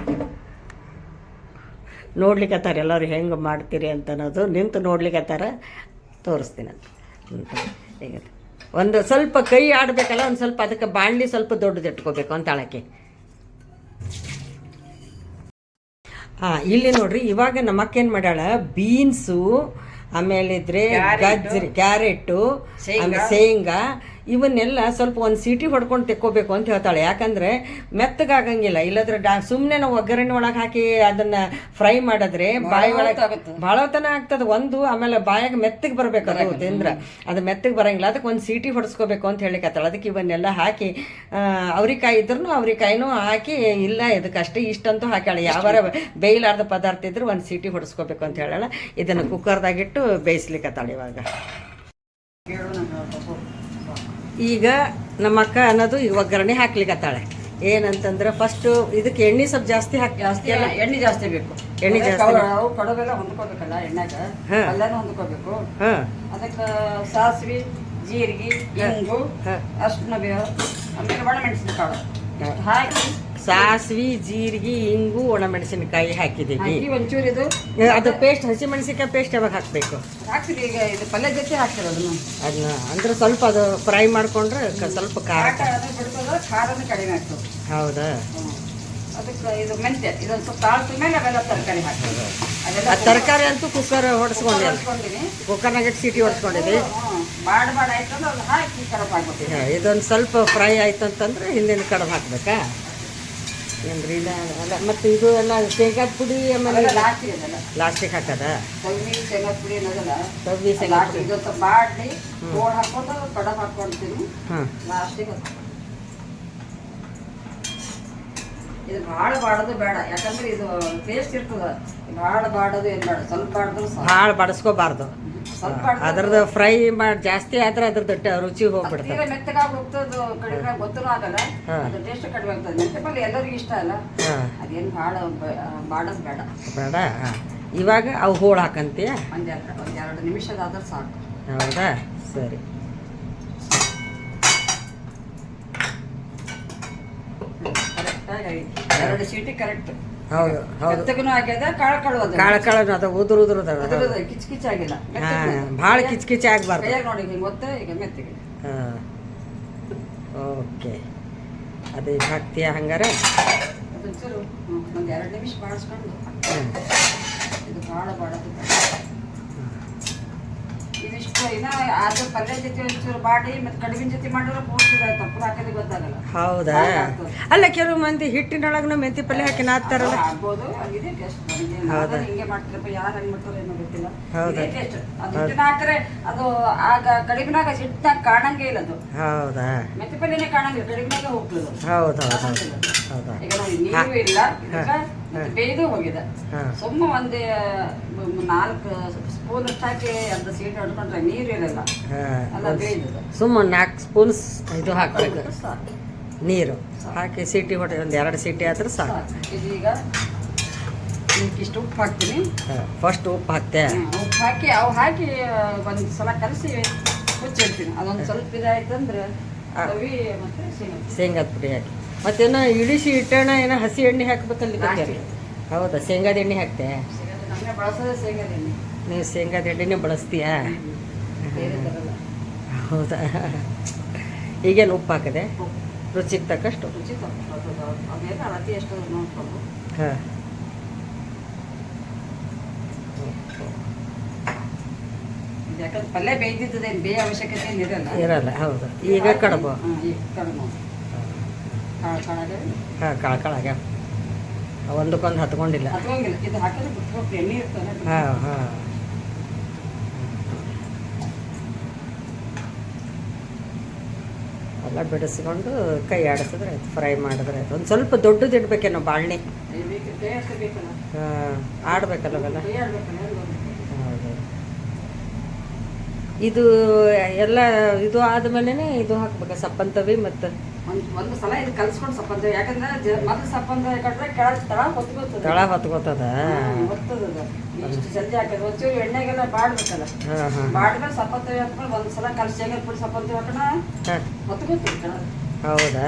ಅಂತ. ನೋಡ್ಲಿಕ್ಕತ್ತಾರ ಎಲ್ಲರೂ ಹೆಂಗೆ ಮಾಡ್ತೀರಿ ಅಂತ ಅನ್ನೋದು ನಿಂತು ನೋಡ್ಲಿಕ್ಕತ್ತಾರ ತೋರಿಸ್ತೀನಿ ಅಂತ. ಈಗ ಒಂದು ಸ್ವಲ್ಪ ಕೈ ಆಡಬೇಕಲ್ಲ ಒಂದು ಸ್ವಲ್ಪ ಅದಕ್ಕೆ ಬಾಣಲಿ ಸ್ವಲ್ಪ ದೊಡ್ಡದಿಟ್ಕೋಬೇಕು ಅಂತ ಆಳಕ್ಕೆ. ಹಾಂ ಇಲ್ಲಿ ನೋಡ್ರಿ ಇವಾಗ ನಮ್ಮಕ್ಕೇನು ಮಾಡ್ಯಾಳ? ಬೀನ್ಸು ಆಮೇಲೆ ಇದ್ರೆ ಗಜ್ಜರಿ ಕ್ಯಾರೆಟು ಆಮೇಲೆ ಶೇಂಗಾ. ಇವನ್ನೆಲ್ಲ ಸ್ವಲ್ಪ ಒಂದು ಸೀಟಿ ಹೊಡ್ಕೊಂಡು ತೆಕ್ಕೋಬೇಕು ಅಂತ ಹೇಳ್ತಾಳೆ. ಯಾಕಂದರೆ ಮೆತ್ತಗಾಗಂಗಿಲ್ಲ. ಇಲ್ಲದ್ರೆ ಡಾ ಸುಮ್ಮನೆ ನಾವು ಒಗ್ಗರಣೆ ಒಳಗೆ ಹಾಕಿ ಅದನ್ನು ಫ್ರೈ ಮಾಡಿದ್ರೆ ಬಾಯಿ ಒಳಗೆ ಭಾಳತನ ಆಗ್ತದೆ. ಒಂದು ಆಮೇಲೆ ಬಾಯಾಗ ಮೆತ್ತಗೆ ಬರಬೇಕು ಅದು ತಿಂದ್ರೆ. ಅದು ಮೆತ್ತಗೆ ಬರೋಂಗಿಲ್ಲ. ಅದಕ್ಕೆ ಒಂದು ಸೀಟಿ ಹೊಡೆಸ್ಕೋಬೇಕು ಅಂತ ಹೇಳಿಕತ್ತಾಳೆ ಅದಕ್ಕೆ ಇವನ್ನೆಲ್ಲ ಹಾಕಿ ಅವ್ರಿಕಾಯಿ ಇದ್ರೂ ಅವ್ರಿಕಾಯಿನೂ ಹಾಕಿ ಇಲ್ಲ ಇದಕ್ಕೆ ಅಷ್ಟೇ ಇಷ್ಟಂತೂ ಹಾಕ್ಯಾಳೆ. ಯಾವಾರ ಬೇಯ್ಲಾರ್ದ ಪದಾರ್ಥ ಇದ್ರೆ ಒಂದು ಸೀಟಿ ಹೊಡೆಸ್ಕೋಬೇಕು ಅಂತ ಹೇಳಲ್ಲ. ಇದನ್ನು ಕುಕ್ಕರ್ದಾಗಿಟ್ಟು ಬೇಯಿಸ್ಲಿಕ್ಕತ್ತಾಳ ಇವಾಗ. ಈಗ ನಮ್ಮ ಅಕ್ಕ ಅನ್ನೋದು ಈ ಒಗ್ಗರಣೆ ಹಾಕ್ಲಿಕ್ಕತ್ತಾಳೆ ಏನಂತಂದ್ರೆ ಫಸ್ಟ್ ಇದಕ್ಕೆ ಎಣ್ಣೆ ಸ್ವಲ್ಪ ಜಾಸ್ತಿ ಹಾಕಿ ಜಾಸ್ತಿ ಅಲ್ಲ, ಎಣ್ಣೆ ಜಾಸ್ತಿ ಬೇಕು. ಎಣ್ಣೆ ಜಾಸ್ತಿ ಅವು ಕಡುಗೆಲ್ಲ ಹೊಂದ್ಕೋಬೇಕಲ್ಲ ಎಣ್ಣೆಗ. ಎಲ್ಲಾನು ಹೊಂದ್ಕೋಬೇಕು. ಹಾಂ. ಅದಕ್ಕೆ ಸಾಸಿವೆ ಜೀರಿಗೆ ಇಂಗು ಹಾ. ಅರ್ಶಿನ ಆಮೇಲೆ ಒಣಮೆಣಸಿನಕಾಳು ಇಷ್ಟು ಹಾಕಿ ಸಾಸಿವೆ ಜೀರಿಗೆ ಇಂಗು ಒಣಮೆಣಸಿನಕಾಯಿ ಹಾಕಿದ್ದೀವಿ. ಹಾಕಿ ಒಂಚೂರು ಇದು. ಅದು ಪೇಸ್ಟ್ ಹಸಿ ಮೆಣಸಿನಕಾಯಿ ಪೇಸ್ಟ್ ಯಾವಾಗ ಹಾಕಬೇಕು? ಹಾಕ್ತೀರಿ ಈಗ ಇದು ಪಲ್ಯ ಜೊತೆ ಹಾಕ್ತೀರಿ ಅದನ್ನು. ಅದನ್ನ ಅಂದ್ರೆ ಸ್ವಲ್ಪ ಅದು ಫ್ರೈ ಮಾಡ್ಕೊಂಡ್ರೆ ಸ್ವಲ್ಪ ಖಾರ ಬಿಡ್ತದ ಖಾರನೂ ಕಡಿಮೆ ಹೌದಾ? ಅದಕ್ಕೆ ಇದು ಮೆಂತ್ಯ ಇದೊಂದು ಸ್ವಲ್ಪ ತಾಳ್ದ ಮೇಲೆ ಅವೆಲ್ಲ ತರಕಾರಿ ಅದೆಲ್ಲ ಆ ತರಕಾರಿ ಅಂತೂ ಕುಕ್ಕರ್ ಹೊಡೆಸ್ಕೊಂಡೆ ಕುಕ್ಕರ್ ಕುಕ್ಕರ್ನಾಗ ಸೀಟಿ ಹೊಡ್ಸ್ಕೊಂಡಿದ್ವಿ ಬಾಡ್ ಬಾಡ್ ಆಯ್ತು ಅಂದ್ರೆ ಅದು ಹಾಕಿ ಕಡಪ್ ಇದೊಂದು ಸ್ವಲ್ಪ ಫ್ರೈ ಆಯ್ತು ಅಂತಂದ್ರೆ ಹಿಂದಿನ ಕಡುಬು ಹಾಕ್ಬೇಕಾ? ಏನ್ರಿ? ಇಲ್ಲ ಅಲ್ಲ ಮತ್ತು ಇದು ಎಲ್ಲ ಶೇಂಗಾದ ಪುಡಿ ಆಮೇಲೆ ಲಾಸ್ಟಿಗೆ ಹಾಕದ ತವ್ವಿ ಶೇಂಗಾ ಪುಡಿ ಅನ್ನೋದಲ್ಲ. ತೊಗರಿ ಶೇಂಗಾ ಪುಡಿ. ಇದೊಂದು ಬಾಡ್ಲಿ ಹೋಳು ಹಾಕೊಂಡು ಕಡಪ್ ಹಾಕ್ಕೊಂತೀನಿ ಲಾಸ್ಟಿಗೆ ಇದು ಭಾಳ ಬಾಡೋದು ಬೇಡ. ಯಾಕಂದ್ರೆ ಇದು ಟೇಸ್ಟ್ ಇರ್ತದ. ಭಾಳ ಬಾಡೋದು ಏನು ಬೇಡ. ಸ್ವಲ್ಪ ಬಾಡಿದ್ರು ಭಾಳ ಬಡಿಸ್ಕೋಬಾರ್ದು. ಸ್ವಲ್ಪ ಅದ್ರದ್ದು ಫ್ರೈ ಮಾಡಿ ಜಾಸ್ತಿ ಆದ್ರೆ ಅದ್ರದ್ದು ರುಚಿ ಹೋಗ್ಬಿಡ್ತದೆ. ತೀರಾ ಮೆತ್ತಗಾಗಿ ಹೋಗ್ತದೆ ಕಡಿಮೆ ಗೊತ್ತೂ ಆಗಲ್ಲ. ಅದು ಟೇಸ್ಟ್ ಕಡಿಮೆ ಆಗ್ತದೆ. ಮೆಂತೆ ಎಲ್ಲರಿಗೂ ಇಷ್ಟ ಅಲ್ಲ. ಅದೇನು ಭಾಳ ಬೇಡ. ಬೇಡ ಇವಾಗ ಅವು ಹೋಳು ಹಾಕಂತೀಯ? ಒಂದೆರಡು ಒಂದೆರಡು ನಿಮಿಷದಾದ್ರೆ ಸಾಕು. ಹೌದಾ? ಸರಿ. ಕರೆಕ್ಟಾಗಿ ಎರಡು ಸೀಟಿ ಕರೆಕ್ಟ್ ಹೌದು ಹೌದು. ಮೆತ್ತಗೂ ಆಗ್ಯದ ಕಾಳು ಕಾಳು ಅದ ಕಾಳು ಕಾಳು ಅದ ಉದುರು ಉದುರು ಅದ ಅದ್ರದ್ದು ಕಿಚ್ ಕಿಚ್ ಆಗಿಲ್ಲ. ಹಾಂ ಭಾಳ ಕಿಚ್ ಕಿಚ್ ಆಗಬಾರ್ದು. ಕೈಯಾಗ ನೋಡಿ ಹಿಂಗೆ ಒತ್ತೆ ಈಗ ಮೆತ್ತಿಗೆ. ಹಾಂ. ಓಕೆ. ಅದೇ ಭಕ್ತಿಯ ಹಾಕ್ತೀಯ ಹಂಗಾರೆ? ಅದೊಂಚೂರು ಒಂದು ಎರಡು ನಿಮಿಷ ಬಾಡಿಸ್ಕೊಂಡು. ಇದು ಭಾಳ ಬಾಡೋದು ಇನ್ನ ಅದ್ರ ಪಲ್ಯ ಜೊತೆ ಒಂಚೂರು ಬಾಡಿ ಮತ್ತೆ ಕಡಿಮೆ ಜೊತೆ ಮಾಡಿದ್ರೆ ಪೂರ್ತಿ ತಪ್ಪು ಹಾಕೋದು ಗೊತ್ತಾಗಲ್ಲ. ಹೌದಾ? ಅಲ್ಲ ಕೆಲವು ಮಂದಿ ಹಿಟ್ಟಿನೊಳಗನು ಮೆಂತಿ ಪಲ್ಯ ಹಾಕಿ ಹಾಕ್ತಾರಲ್ಲ ಟೇಸ್ಟ್ ಹೌದಾ? ಹಿಂಗೆ ಯಾರ ಯಾರು ಹಂಗೆ ಮಾಡ್ತಾರೋ ಏನೋ ಗೊತ್ತಿಲ್ಲ. ಹೌದಾ? ಇದೇ ಟೇಸ್ಟ್ ಅದು ಹಿಟ್ಟಿನ ಹಾಕಿದ್ರೆ ಅದು ಆಗ ಕಡಿಮೆನಾಗ ಹಿಟ್ಟಿನಾಗ ಕಾಣಂಗೇ ಇಲ್ಲ ಅದು. ಹೌದಾ? ಮೆತ್ತೆ ಪಲ್ಯನೇ ಕಾಣಂಗಿಲ್ಲ ಕಡಿಮೆನಾಗ ಹೋಗ್ತದೆ ಅದು. ಹೌದು ಈಗ ನೀರು ಇಲ್ಲ ಬೇಯ್ದು ಹೋಗಿದೆ. ಸುಮ್ಮ ಒಂದು ನಾಲ್ಕು ಸ್ಪೂನ್ ಹಾಕಿ ಅರ್ಧ ಸೀಟ್ ಹೊಡ್ಕೊಂಡ್ರೆ ನೀರು ಇರಲ್ಲ. ಅಲ್ಲ ಬೇಯ್ದು ಸುಮ್ಮ ನಾಲ್ಕು ಸ್ಪೂನ್ಸ್ ಇದು ಹಾಕಬೇಕು. ನೀರು. ಹಾಕಿ ಸೀಟಿ ಹೊಟ್ಟೆ ಒಂದು ಎರಡು ಸೀಟಿ ಆದ್ರೆ ಸಾಕು. ಇದೀಗ ಇಷ್ಟು ಉಪ್ಪು ಹಾಕ್ತೀನಿ. ಫಸ್ಟ್ ಉಪ್ಪು ಹಾಕ್ತೆ. ಉಪ್ಪು ಹಾಕಿ ಅವು ಹಾಕಿ ಒಂದು ಸಲ ಕಲಸಿ ಮುಚ್ಚಿಡ್ತೀನಿ ಅದೊಂದು ಸ್ವಲ್ಪ ಇದಾಯ್ತಂದ್ರೆ ರವಿ ಮತ್ತೆ ಶೇಂಗಾದ ಪುಡಿ ಹಾಕಿ. ಮತ್ತೇನೋ ಇಳಿಸಿ ಇಟ್ಟಣ ಏನೋ ಹಸಿ ಎಣ್ಣೆ ಹಾಕ್ಬೇಕಲ್ಲಿ. ಹೌದಾ ಶೇಂಗಾದ ಎಣ್ಣೆ ಹಾಕ್ತೆ ನೀವು ಶೇಂಗಾದ ಎಣ್ಣೆನೇ ಬಳಸ್ತೀಯಾ? ಹೌದಾ? ಈಗೇನು ಉಪ್ಪು ಹಾಕದೆ? ರುಚಿಗೆ ತಕ್ಕಷ್ಟು? ಹಾಂ. ಪಲ್ಯ ಬೇಯ್ದಿದ್ದೇನು ಬೇಯ ಅವಶ್ಯಕತೆ ಇರಲ್ಲ ಇರಲ್ಲ ಹೌದು. ಈಗ ಕಡುಬು. ಕಡುಬು. ಹಾಂ ಕಾಳು ಆಗ್ಯಾವ. ಒಂದಕ್ಕೊಂದು ಹತ್ಕೊಂಡಿಲ್ಲ. ಹಾಂ ಹಾಂ. ಎಲ್ಲ ಬಿಡಿಸ್ಕೊಂಡು ಕೈ ಆಡಿಸಿದ್ರೆ ಆಯ್ತು ಫ್ರೈ ಮಾಡಿದ್ರೆ ಆಯ್ತು. ಒಂದು ಸ್ವಲ್ಪ ದೊಡ್ಡದು ಇಡ್ಬೇಕೇನೋ ಬಾಳ್ನಿ ಹಾಂ ಆಡ್ಬೇಕಲ್ಲ. ಇದು ಎಲ್ಲ ಇದು ಆದಮೇಲೆ ಇದು ಹಾಕ್ಬೇಕು ಸಪ್ಪಂತವಿ ಮತ್ತು ಒಂದ್ ಒಂದು ಸಲ ಇದು ಕಲ್ಸ್ಕೊಂಡು ಸಪ್ಪಂದ. ಯಾಕಂದ್ರೆ ಮೊದ್ಲು ಸಪ್ಪಂದ ಕಟ್ರೆ ಕೆಳಗೆ ತಳ ಹೊತ್ಕೋತದ. ತಳ ಹೊತ್ಕೋತದ? ಹೊತ್ತದ ಇಷ್ಟು ಜಲ್ದಿ ಹಾಕೋದು. ಒಂಚೂರು ಎಣ್ಣೆಗೆಲ್ಲ ಬಾಡ್ಬೇಕಲ್ಲ. ಬಾಡ್ಮೇಲೆ ಸಪ್ಪಂತ ಹಾಕ್ಕೊಂಡು ಒಂದು ಸಲ ಕಲ್ಸಿ ಶೇಂಗಾ ಪುಡಿ ಸಪ್ಪಂತವಿ ಹಾಕೋಣ? ಹಾಂ. ಹೊತ್ಕೋತೀವಿ ಕೆಳಗೆ. ಹೌದಾ?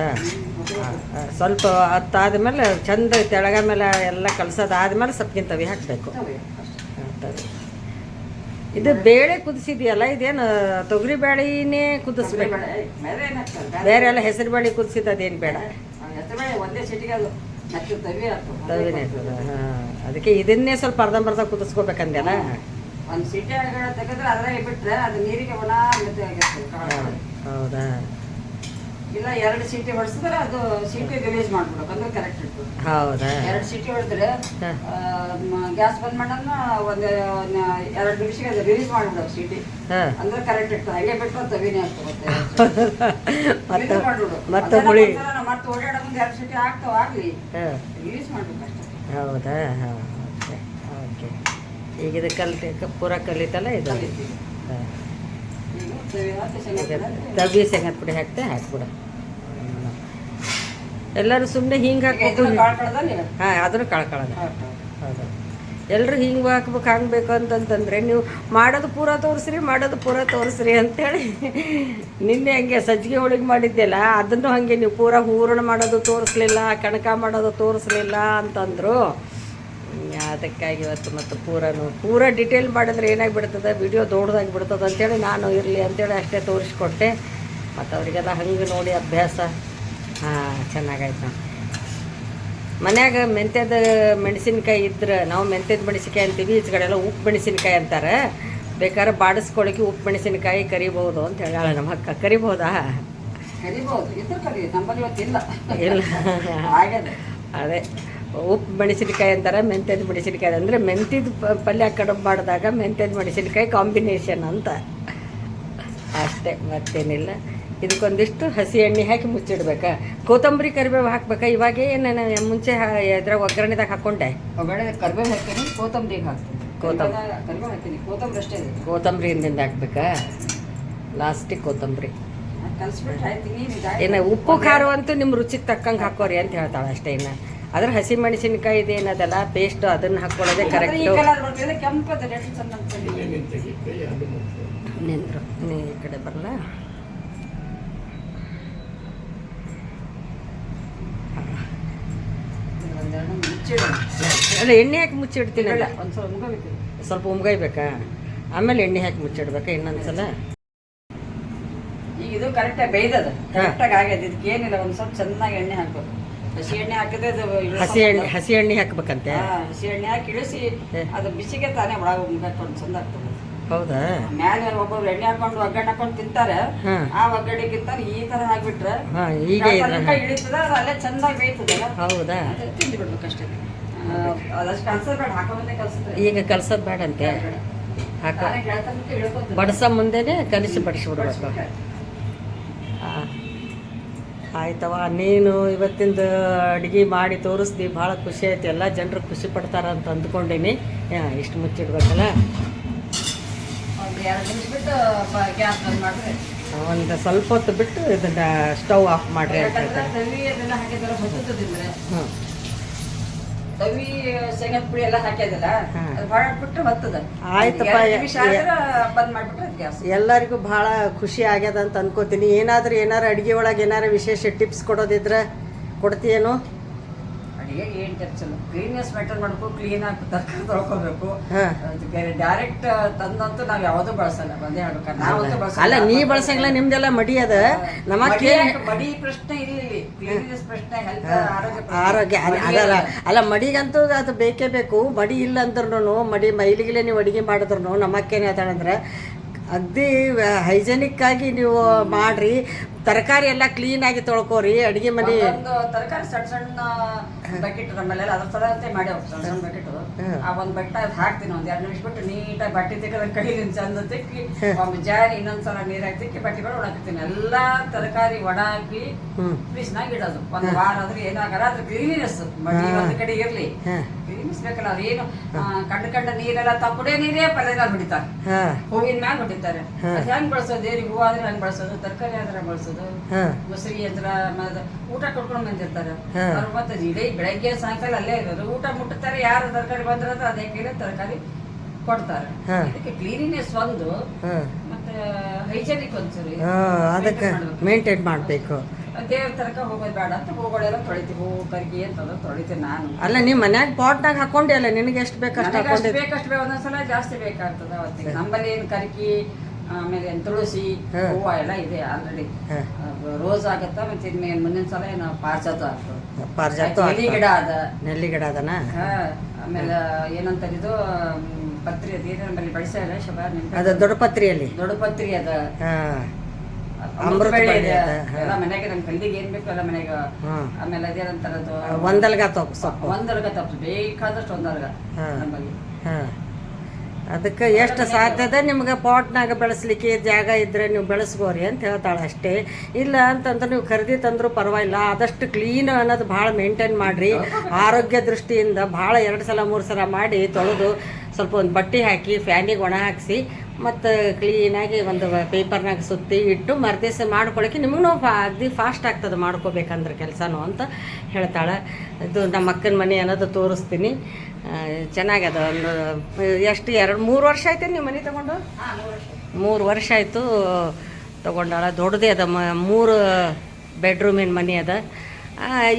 ಸ್ವಲ್ಪ ಹತ್ತಾದ್ಮೇಲೆ ಚಂದ ತೆಳಗ ಮೇಲೆ ಎಲ್ಲ ಕಲ್ಸೋದಾದ್ಮೇಲೆ ಸಪ್ಗಿಂತವಿ ಹಾಕಬೇಕು. ತವಿ. ಇದು ಬೇಳೆ ಕುದಿಸಿದ್ಯಲ್ಲ ಇದೇನು ತೊಗರಿ ಬೇಳೆನೇ ಕುದಿಸ್ಬೇಕು? ಬೇರೆ ಎಲ್ಲ ಹೆಸರು ಬೇಳೆ ಕುದಿಸಿದ ಅದೇನು ಬೇಡ. ತವಿನೇ ಹಾಂ. ಅದಕ್ಕೆ ಇದನ್ನೇ ಸ್ವಲ್ಪ ಅರ್ಧಂಬರ್ಧ ಕುದಿಸ್ಕೋಬೇಕಂದೇನ ಹೌದಾ? ಇಲ್ಲ ಎರಡು ಸೀಟಿ ಹೊಡ್ಸಿದ್ರೆ ಅದು ಸೀಟಿ ರಿಲೀಸ್ ಮಾಡ್ಬಿಡ್ಬೇಕು ಅಂದ್ರೆ ಕರೆಕ್ಟ್ ಇರ್ತದೆ. ಹೌದಾ? ಎರಡು ಸೀಟಿ ಹೊಡೆದ್ರೆ. ಗ್ಯಾಸ್ ಬಂದ್ ಮಾಡೋಣ ಒಂದು ಎರಡು ನಿಮಿಷಕ್ಕೆ ಅದು ರಿಲೀಸ್ ಮಾಡ್ಬಿಡೋದು ಸೀಟಿ. ಅಂದ್ರೆ ಕರೆಕ್ಟ್ ಇರ್ತದೆ. ಹಂಗೆ ಬಿಟ್ಟರೆ ತವಿನೇ ಆಗ್ತದೆ. ಮತ್ತೆ ಹುಳಿ? ಮತ್ತೆ ಓಡಾಡೋ ಮುಂದೆ ಎರಡು ಸೀಟಿ ಆಗ್ತಾವ ಆಗ್ಲಿ ರಿಲೀಸ್ ಮಾಡ್ಬೇಕು ಅಷ್ಟೇ. ಹೌದಾ? ಹಾಂ ಓಕೆ. ಈಗ ಇದು ಕಲಿತೆ ಪೂರ ಕಲಿತಲ್ಲ ಇದು. ಹಾಂ. ತವಿ ಶೇಂಗಾದ ಪುಡಿ ಹಾಕ್ತೆ ಹಾಕ್ಬಿಡು. ಎಲ್ಲರೂ ಸುಮ್ಮನೆ ಹಿಂಗೆ ಹಾಕ್ಬೇಕು ಹಾಂ ಅದನ್ನು ಕಳ್ಕೊಳ್ಳೋದು. ಹೌದು. ಎಲ್ಲರೂ ಹಿಂಗೆ ಹಾಕ್ಬೇಕು ಹಂಗ್ಬೇಕು ಅಂತಂತಂದರೆ ನೀವು ಮಾಡೋದು ಪೂರ ತೋರಿಸ್ರಿ ಮಾಡೋದು ಪೂರ ತೋರಿಸ್ರಿ ಅಂತೇಳಿ ನಿನ್ನೆ ಹಂಗೆ ಸಜ್ಜಿಗೆ ಹೋಳಿಗೆ ಮಾಡಿದ್ದೆಲ್ಲ ಅದನ್ನು ಹಾಗೆ ನೀವು ಪೂರ ಹೂರಣ ಮಾಡೋದು ತೋರಿಸ್ಲಿಲ್ಲ ಕಣಕ ಮಾಡೋದು ತೋರಿಸ್ಲಿಲ್ಲ ಅಂತಂದರು ಅದಕ್ಕಾಗಿ ಇವತ್ತು ಮತ್ತು ಪೂರನು ಪೂರ ಡಿಟೇಲ್ ಮಾಡಿದ್ರೆ ಏನಾಗಿಬಿಡ್ತದೆ ವಿಡಿಯೋ ದೊಡ್ಡದಾಗಿ ಬಿಡ್ತದೆ ಅಂತೇಳಿ ನಾನು ಇರಲಿ ಅಂತೇಳಿ ಅಷ್ಟೇ ತೋರಿಸ್ಕೊಟ್ಟೆ. ಮತ್ತು ಅವರಿಗೆಲ್ಲ ಹಂಗೆ ನೋಡಿ ಅಭ್ಯಾಸ. ಹಾಂ ಚೆನ್ನಾಗಾಯ್ತು. ಮನ್ಯಾಗ ಮೆಂತ್ಯದ ಮೆಣಸಿನ್ಕಾಯಿ ಇದ್ರೆ ನಾವು ಮೆಂತ್ಯದ ಮೆಣಸಿನ್ಕಾಯಿ ಅಂತೀವಿ ಈಚ ಕಡೆ ಎಲ್ಲ ಉಪ್ಪು ಮೆಣಸಿನ್ಕಾಯಿ ಅಂತಾರೆ. ಬೇಕಾದ್ರೆ ಬಾಡಿಸ್ಕೊಳಕ್ಕೆ ಉಪ್ಪು ಮೆಣಸಿನ್ಕಾಯಿ ಕರಿಬೋದು ಅಂತ ಹೇಳ ನಮ್ಮ ಅಕ್ಕ. ಕರಿಬೋದಾ? ಕರಿಬಹುದು ಇಲ್ಲ. ಅದೇ ಉಪ್ಪು ಮೆಣಸಿನ್ಕಾಯಿ ಅಂತಾರೆ ಮೆಂತ್ಯದ ಮೆಣಸಿನ್ಕಾಯಿ ಅಂದರೆ ಮೆಂತ್ಯದ ಪಲ್ಯ ಕಡುಬು ಮಾಡಿದಾಗ ಮೆಂತ್ಯದ ಮೆಣಸಿನ್ಕಾಯಿ ಕಾಂಬಿನೇಷನ್ ಅಂತ. ಅಷ್ಟೇ ಮತ್ತೇನಿಲ್ಲ. ಇದಕ್ಕೊಂದಿಷ್ಟು ಹಸಿ ಎಣ್ಣೆ ಹಾಕಿ ಮುಚ್ಚಿಡ್ಬೇಕಾ? ಕೊತ್ತಂಬರಿ ಕರಿಬೇವು ಹಾಕ್ಬೇಕಾ? ಇವಾಗೇ ನಾನು ಮುಂಚೆ ಇದ್ರ ಇದ್ರಾಗ ಒಗ್ಗರಣೆದಾಗ ಹಾಕೊಂಡೆ? ಒಗ್ಗರಣೆ ಕರಿಬೇವು ಹಾಕ್ತೀನಿ ಕೊತ್ತಂಬರಿ ಹಾಕ್ತೀನಿ. ಕೊತ್ತಂಬರಿ. ಕರಿಬೇವು- ಹಾಕ್ತೀನಿ ಕೊತ್ತಂಬರಿ ಅಷ್ಟೇ. ಕೊತ್ತಂಬರಿ ಹಿಂದಿಂದ ಹಾಕ್ಬೇಕಾ? ಲಾಸ್ಟಿಗೆ ಕೊತ್ತಂಬರಿ. ಏನು ಉಪ್ಪು ಖಾರ ಅಂತೂ ನಿಮ್ಮ ರುಚಿಗೆ ತಕ್ಕಂಗೆ ಹಾಕೋರಿ ಅಂತ ಹೇಳ್ತಾಳೆ ಅಷ್ಟೇ ಇನ್ನು. ಅದ್ರ ಹಸಿ ಮೆಣಸಿನ್ಕಾಯಿ ಇದೇನದಲ್ಲ ಪೇಸ್ಟ್ ಅದನ್ನು ಹಾಕ್ಕೊಳ್ಳೋದೇ ಈ ಕರೆಕ್ಟು ನಿಂದ್ರು ನೀ ಈ ಕಡೆ ಬರಲ್ಲ ಒಂದೆರಡು ಮುಚ್ಚಿಡೋಣ ಅಲ್ಲ ಎಣ್ಣೆ ಹಾಕಿ ಮುಚ್ಚಿಡ್ತೀನಿ ಸ್ವಲ್ಪ ಉಮ್ಗೈಬೇಕಾ ಆಮೇಲೆ ಎಣ್ಣೆ ಹಾಕಿ ಮುಚ್ಚಿಡ್ಬೇಕಾ ಇನ್ನೊಂದ್ಸಲ? ಈಗ ಇದು ಕರೆಕ್ಟಾಗಿ ಬೇಯ್ದದ. ಕರೆಕ್ಟಾಗಿ ಆಗ್ಯದ. ಇದಕ್ಕೆ ಏನಿಲ್ಲ ಒಂದು ಸ್ವಲ್ಪ ಚೆನ್ನಾಗಿ ಎಣ್ಣೆ ಹಾಕ್ಬೇಕು. ಹಸಿ ಎಣ್ಣೆ ಹಾಕಿದ್ರೆ ಅದು ಹಸಿ ಎಣ್ಣೆ ಹಸಿ ಎಣ್ಣೆ ಹಾಕ್ಬೇಕಂತೆ? ಹಸಿ ಎಣ್ಣೆ ಹಾಕಿ ಇಳಿಸಿ ಅದು ಬಿಸಿಗೆ ತಾನೇ ಒಳಗೆ ಹಾಕೊಂಡು ಚಂದ ಆಗ್ತದೆ. ಹೌದಾ? ಮ್ಯಾಲೆ ಒಬ್ಬರು ಎಣ್ಣೆ ಹಾಕೊಂಡು ಒಗ್ಗರಣೆ ಹಾಕೊಂಡು ತಿಂತಾರೆ. ಆ ಒಗ್ಗರಣೆಗಿಂತ ಈ ತರ ಹಾಕ್ಬಿಟ್ರೆ ಹಾಂ ಈಗ ಇಳಿತದ ಅಲ್ಲೇ ಚಂದಾಗಿ ಬೇಯ್ತದಲ್ಲ ಹೌದಾ? ಅದು ತಿಂದು ಬಿಡ್ಬೇಕು ಅಷ್ಟೇ. ಆ, ಅದಷ್ಟು ಕಲ್ಸೋದ್ ಬೇಡ ಹಾಕೊಂಬಂದೆ ಕಲ್ಸುತ್ತೆ ಈಗ ಕಲ್ಸೋದು ಬೇಡಂತೆ ಹಾಕ. ಬಡ್ಸ ಮುಂದೆನೆ ಕಲಿಸಿ ಬಡಿಸ್ಬಿಡ್ಬೇಕು. ಆಯ್ತವ ನೀನು ಇವತ್ತಿಂದ ಅಡುಗೆ ಮಾಡಿ ತೋರಿಸ್ದಿ ಭಾಳ ಖುಷಿ ಆಯ್ತು. ಎಲ್ಲ ಜನರು ಖುಷಿ ಪಡ್ತಾರ ಅಂತ ಅಂದ್ಕೊಂಡೀನಿ. ಇಷ್ಟು ಮುಚ್ಚಿಡ್ಬೇಕಲ್ಲ? ಎರಡು ನಿಮಿಷ ಬಿಟ್ಟು ಗ್ಯಾಸ್ ಬಂದ್ ಮಾಡಿದ್ರೆ ಒಂದು ಸ್ವಲ್ಪ ಹೊತ್ತು ಬಿಟ್ಟು ಇದನ್ನ ಸ್ಟವ್ ಆಫ್ ಮಾಡ್ರಿ ಅಂತ ಯಾಕಂದ್ರೆ ಹೇಳ್ತಾರೆ. ತವಿ ಅದೆಲ್ಲ ಹಾಕಿದ್ರೆ ಹೊತ್ತದಿದ್ರೆ ಹ್ಞೂ ತವಿ ಶೇಂಗದ ಪುಡಿ ಎಲ್ಲ ಅದು ಭಾಳ ಆಯ್ತಪ್ಪ, ಬಂದ್ ಮಾಡ್ಬಿಟ್ರೆ ಗ್ಯಾಸ್. ಎಲ್ಲರಿಗೂ ಭಾಳ ಖುಷಿ ಆಗ್ಯದ ಅಂತ ಅನ್ಕೋತೀನಿ. ಏನಾದರೂ ಏನಾರ ಅಡುಗೆ ಒಳಗೆ ಏನಾರ ವಿಶೇಷ ಟಿಪ್ಸ್ ಕೊಡೋದಿದ್ರೆ ಕೊಡ್ತೀಯೇನು? ಅಡಿಗೆ ಏನ್ ಟಿಪ್ಸ್ ಕ್ಲೀನ್ನೆಸ್ ಮೇಂಟೈನ್ ಮಾಡ್ಬೇಕು ಕ್ಲೀನ್ ಆಗಿ ತರಕಾರಿ ತೊಳ್ಕೊಬೇಕು. ಡೈರೆಕ್ಟ್ ತಂದಂತೂ ನಾವ್ ಯಾವ್ದು ಬಳಸಲ್ಲ. ಬಂದೇ ಹೇಳ್ಬೇಕು. ನಾವಂತೂ ಅಲ್ಲ ನೀ ಬಳಸಂಗಿಲ್ಲ ನಿಮ್ದೆಲ್ಲ ಮಡಿ ಅದ. ನಮಗೆ ಮಡಿ ಪ್ರಶ್ನೆ ಇಲ್ಲ ಕ್ಲೀನ್ನೆಸ್ ಪ್ರಶ್ನೆ ಹೆಲ್ತ್ ಆರೋಗ್ಯ ಆರೋಗ್ಯ ಅದ್- ಅದಲ್ಲ. ಅಲ್ಲ. ಮಡಿಗಂತೂ ಅದು ಬೇಕೇ ಬೇಕು. ಮಡಿ ಇಲ್ಲ ಅಂದ್ರೂ ಮಡಿ ಮೈಲಿಗಿಲೆ ನೀವು ಅಡಿಗೆ ಮಾಡಿದ್ರು ನಮ್ಮಕ್ಕೇನೆ ಅದಾಳಂದ್ರೆ ಅಗ್ದಿ ಹೈಜೆನಿಕ್ ಆಗಿ ನೀವು ಮಾಡ್ರಿ. ತರಕಾರಿ ಎಲ್ಲ ಕ್ಲೀನಾಗಿ ತೊಳ್ಕೋರಿ ಅಡಿಗೆ ಮನೆ. ಒಂದು ತರಕಾರಿ ಸಣ್ಣ ಸಣ್ಣ ಬಕೆಟ್ ನಮ್ಮಲ್ಲೆಲ್ಲ ಅದ್ರ ಸಲಂತೆ ಮಾಡ್ಯಾವ ಸಣ್ಣ ಸಣ್ಣ ಬಕೆಟ್ ಆ ಒಂದ್ ಬಟ್ಟೆ ಹಾಕ್ತೀನಿ ಒಂದ್ ಎರಡ್ ನಿಮಿಷ ಬಿಟ್ಟು ನೀಟಾಗಿ ಬಟ್ಟೆ ತೆಗೆದ ಕೈಲಿನ ಚಂದ ತಿಕ್ಕಿ ಒಮ್ಮೆ ಜಾರಿ ಇನ್ನೊಂದ್ಸಲ ನೀರಾಗಿ ತಿಕ್ಕಿ ಬಟ್ಟೆಗಳು ಒಣಗ್ತೀನಿ. ಎಲ್ಲಾ ತರಕಾರಿ ಒಣ ಹಾಕಿ ಫ್ರಿಜ್ನಾಗ ಇಡೋದು. ಒಂದ್ ವಾರ ಆದ್ರೆ ಏನಾಗಲ್ಲ ಅದ್ರ ಕ್ಲೀನಿನೆಸ್ ಮಡಿ ಒಂದ್ ಕಡೆ ಇರ್ಲಿ. ಕ್ಲೀನಿನೆಸ್ ಬೇಕಲ್ಲ ಅದೇನು ಆ, ಕಂಡ ಕಂಡ ನೀರೆಲ್ಲ ತಪ್ಪುಡೆ ನೀರೇ ಪಲ್ಯದಾಗ ಬಿಡ್ತಾರೆ ಹೂವಿನ ಮ್ಯಾಗ ಹೊಡಿತಾರೆ. ಅದ್ ಹೆಂಗ್ ಬಳಸೋದು? ಏರಿ ಹೂವು ಆದ್ರೆ ಹೆಂಗ್ ಬಳಸೋದು? ತರಕಾರಿ ಆದ್ರೆ ಬಳಸೋದು? ಹಾಂ. ಮೊಸರಿ ಯಂತ್ರ ಊಟ ಕೊಟ್ಕೊಂಡು ಬಂದಿರ್ತಾರೆ. ಅವ್ರು ಮತ್ತೆ ಇಡೀ ಬೆಳಗ್ಗೆ ಸಾಯಂಕಾಲ ಅಲ್ಲೇ ಇರೋದು. ಊಟ ಮುಟ್ಟುತ್ತಾರೆ ಯಾರು ತರಕಾರಿ ಬಂದ್ರ ಅದೇ ಕೇಳಿ ತರಕಾರಿ ಕೊಡ್ತಾರೆ. ಇದಕ್ಕೆ ಕ್ಲೀನಿನೆಸ್ ಒಂದು. ಮತ್ತೆ ಹೈಜೆನಿಕ್ ಒಂದ್ಸರಿ. ಹಾಂ ಅದಕ್ಕೆ ಮೇಂಟೈನ್ ಮಾಡಬೇಕು. ದೇವ್ರ ತರಕ ಹೋಗೋದು ಬೇಡ ಅಂತ ಹೂಗಳೆಲ್ಲ ತೊಳಿತೀವಿ. ಹೂ ಕರ್ಗಿ ಅಂತ ತೊಳಿತೀನಿ ನಾನು. ಅಲ್ಲ ನೀವು ಮನ್ಯಾಗ ಪಾಟ್ನಾಗ ಹಾಕೊಂಡಿ ಅಲ್ಲ ನಿನಗೆ ಎಷ್ಟು ಬೇಕಷ್ಟು ಅಷ್ಟು ನನಗೆ ಅಷ್ಟು ಬೇಕು ಒಂದೊಂದ್ಸಲ ಜಾಸ್ತಿ ಬೇಕಾಗ್ತದೆ ಅವತ್ತಿಗೆ. ನಮ್ಮಲ್ಲಿ ಏನು ಕರ್ಕಿ ಆಮೇಲೆ ತುಳಸಿ. ಹೂವು ಎಲ್ಲ ಇದೆ ಆಲ್ರೆಡಿ ಹಾಂ. ರೋಸ್ ಆಗತ್ತ ಮತ್ತೆ ಇನ್ಮೇಲೆ ಮುಂದಿನ ಸಲ ಏನು ಪಾರ್ಜಾತ ಆಗ್ತದೆ. ಪಾರ್ಜಾತ ಎಲೆ ಗಿಡ ಅದ. ನೆಲ್ಲಿ ಗಿಡ ಅದನ? ಹಾ, ಆಮೇಲೆ ಏನಂತಾರೆ ಇದು ಮ್, ಪತ್ರಿ ಅದ. ಏನು ನಮ್ಮಲ್ಲಿ ಬೆಳೆಸ್ಯಾರ ಶಬಾರ್ ನಿಮ್ಗೆ ಅದು ದೊಡ್ಡ ಪತ್ರಿಯಲ್ಲಿ. ದೊಡ್ಡ ಪತ್ರಿ ಅದ. ಹಾಂ. ಅಮೃತ ಎಲ್ಲಾ ಬಳ್ಳಿ ಬಳ್ಳಿ ಇದೆ. ಅದ, ಎಲ್ಲ ಮನ್ಯಾಗ ನಮ್ಮ ಕಲ್ಲಿಗೆ ಏನ್ ಬೇಕು ಎಲ್ಲ ಮನ್ಯಾಗ ಹಾಂ. ಆಮೇಲೆ ಅದೇನಂತಾರ ಅದು ಒಂದಲ್ಗ ತಪ್ಪು ಒಂದಲ್ಗ ಒಂದರ್ಗ ತಪ್ಪು ಬೇಕಾದಷ್ಟು ಒಂದರ್ಗ ಹಾ. ನಮ್ಮಲ್ಲಿ. ಹಾಂ. ಅದಕ್ಕೆ ಎಷ್ಟು ಸಾಧ್ಯದ ನಿಮ್ಗೆ ಪಾಟ್ನಾಗ ಬೆಳೆಸ್ಲಿಕ್ಕೆ ಜಾಗ ಇದ್ದರೆ ನೀವು ಬೆಳೆಸ್ಕೋರಿ ಅಂತ ಹೇಳ್ತಾಳೆ ಅಷ್ಟೇ. ಇಲ್ಲ ಅಂತಂದ್ರೆ ನೀವು ಖರೀದಿ ತಂದರೂ ಪರವಾಗಿಲ್ಲ, ಆದಷ್ಟು ಕ್ಲೀನ್ ಅನ್ನೋದು ಭಾಳ ಮೇಂಟೈನ್ ಮಾಡಿರಿ. ಆರೋಗ್ಯ ದೃಷ್ಟಿಯಿಂದ ಭಾಳ ಎರಡು ಸಲ ಮೂರು ಸಲ ಮಾಡಿ ತೊಳೆದು ಸ್ವಲ್ಪ ಒಂದು ಬಟ್ಟೆ ಹಾಕಿ ಫ್ಯಾನಿಗೆ ಒಣ ಹಾಕಿಸಿ ಮತ್ತು ಕ್ಲೀನಾಗಿ ಒಂದು ಪೇಪರ್ನಾಗ ಸುತ್ತಿ ಇಟ್ಟು ಮರ್ದೇಸ ಮಾಡ್ಕೊಳಕ್ಕೆ ನಿಮಗೂ ಫಾ ಅಗ್ದಿ ಫಾಸ್ಟ್ ಆಗ್ತದೆ ಮಾಡ್ಕೋಬೇಕಂದ್ರೆ ಕೆಲಸನೂ ಅಂತ ಹೇಳ್ತಾಳೆ. ಇದು ನಮ್ಮ ಅಕ್ಕನ ಮನೆ ಅನ್ನೋದು ತೋರಿಸ್ತೀನಿ. ಚೆನ್ನಾಗದ ಒಂದು ಎಷ್ಟು ಎರಡು ಮೂರು ವರ್ಷ ಆಯ್ತು ನೀವು ಮನೆ ತೊಗೊಂಡು? ಮೂರು ವರ್ಷ ಆಯಿತು. ತೊಗೊಂಡಾಳ. ದೊಡ್ಡದೇ ಅದ ಮ ಮೂರು ಬೆಡ್ರೂಮಿನ ಮನೆ ಅದ.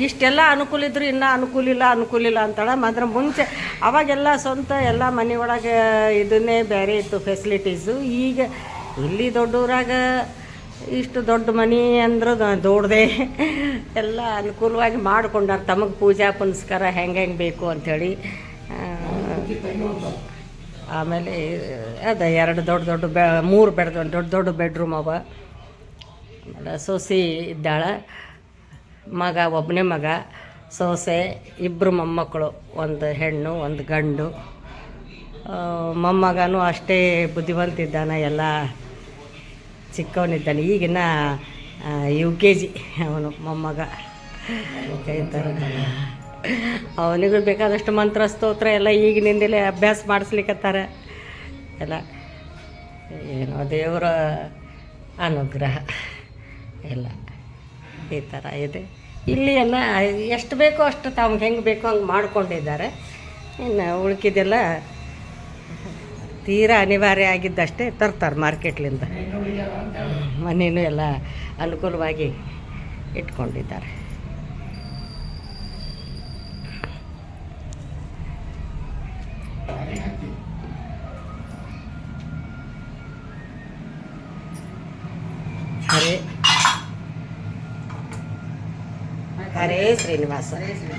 ಇಷ್ಟೆಲ್ಲ ಅನುಕೂಲ ಇದ್ರು ಇನ್ನೂ ಅನುಕೂಲ ಇಲ್ಲ ಅನುಕೂಲ ಇಲ್ಲ ಅಂತಾಳೆ. ಅದ್ರ ಮುಂಚೆ ಅವಾಗೆಲ್ಲ ಸ್ವಂತ ಎಲ್ಲ ಮನೆ ಒಳಗೆ ಇದನ್ನೇ ಬೇರೆ ಇತ್ತು ಫೆಸಿಲಿಟೀಸು ಈಗ ಇಲ್ಲಿ ದೊಡ್ಡೂರಾಗ ಇಷ್ಟು ದೊಡ್ಡ ಮನೆ ಅಂದ್ರೆ ದೊಡ್ಡದೆ. ಎಲ್ಲ ಅನುಕೂಲವಾಗಿ ಮಾಡ್ಕೊಂಡಾರ. ತಮಗೆ ಪೂಜಾ ಪುನಸ್ಕಾರ ಹೆಂಗೆ ಹೆಂಗೆ ಬೇಕು ಅಂಥೇಳಿ. ಆಮೇಲೆ ಅದ ಎರಡು ದೊಡ್ಡ ದೊಡ್ಡ ಬೆ, ಮೂರು ಬೆಡ್, ದೊಡ್ಡ ದೊಡ್ಡ ಬೆಡ್ರೂಮ್ ಅವ. ಇದ್ದಾಳೆ ಇದ್ದಾಳ. ಮಗ ಒಬ್ಬನೇ ಮಗ, ಸೊಸೆ ಇಬ್ಬರು ಮೊಮ್ಮಕ್ಕಳು, ಒಂದು ಹೆಣ್ಣು, ಒಂದು ಗಂಡು. ಮೊಮ್ಮಗನೂ ಅಷ್ಟೇ ಬುದ್ಧಿವಂತ ಇದ್ದಾನೆ, ಎಲ್ಲ ಚಿಕ್ಕವನಿದ್ದಾನೆ. ಈಗಿನ ಯು ಕೆ ಜಿ ಅವನು, ಮೊಮ್ಮಗ. ಅವನಿಗೂ ಬೇಕಾದಷ್ಟು ಮಂತ್ರ, ಸ್ತೋತ್ರ ಎಲ್ಲ ಈಗಿನಿಂದಲೇ ಅಭ್ಯಾಸ ಮಾಡಿಸ್ಲಿಕ್ಕತ್ತಾರೆ ಎಲ್ಲ, ಏನೋ ದೇವರ ಅನುಗ್ರಹ. ಎಲ್ಲ. ಈ ಥರ ಇದೆ. ಇಲ್ಲಿ ಎಲ್ಲ ಎಷ್ಟು ಬೇಕೋ ಅಷ್ಟು ತಮ್ಗೆ ಹೆಂಗೆ ಬೇಕೋ ಹಂಗೆ ಮಾಡ್ಕೊಂಡಿದ್ದಾರೆ. ಇನ್ನು ಉಳ್ಕಿದೆಲ್ಲ ತೀರಾ ಅನಿವಾರ್ಯ ಆಗಿದ್ದಷ್ಟೇ ತರ್ತಾರೆ ಮಾರ್ಕೆಟ್ಲಿಂದ. ಮನೇನೂ ಎಲ್ಲ ಅನುಕೂಲವಾಗಿ ಇಟ್ಕೊಂಡಿದ್ದಾರೆ. ಹರೇ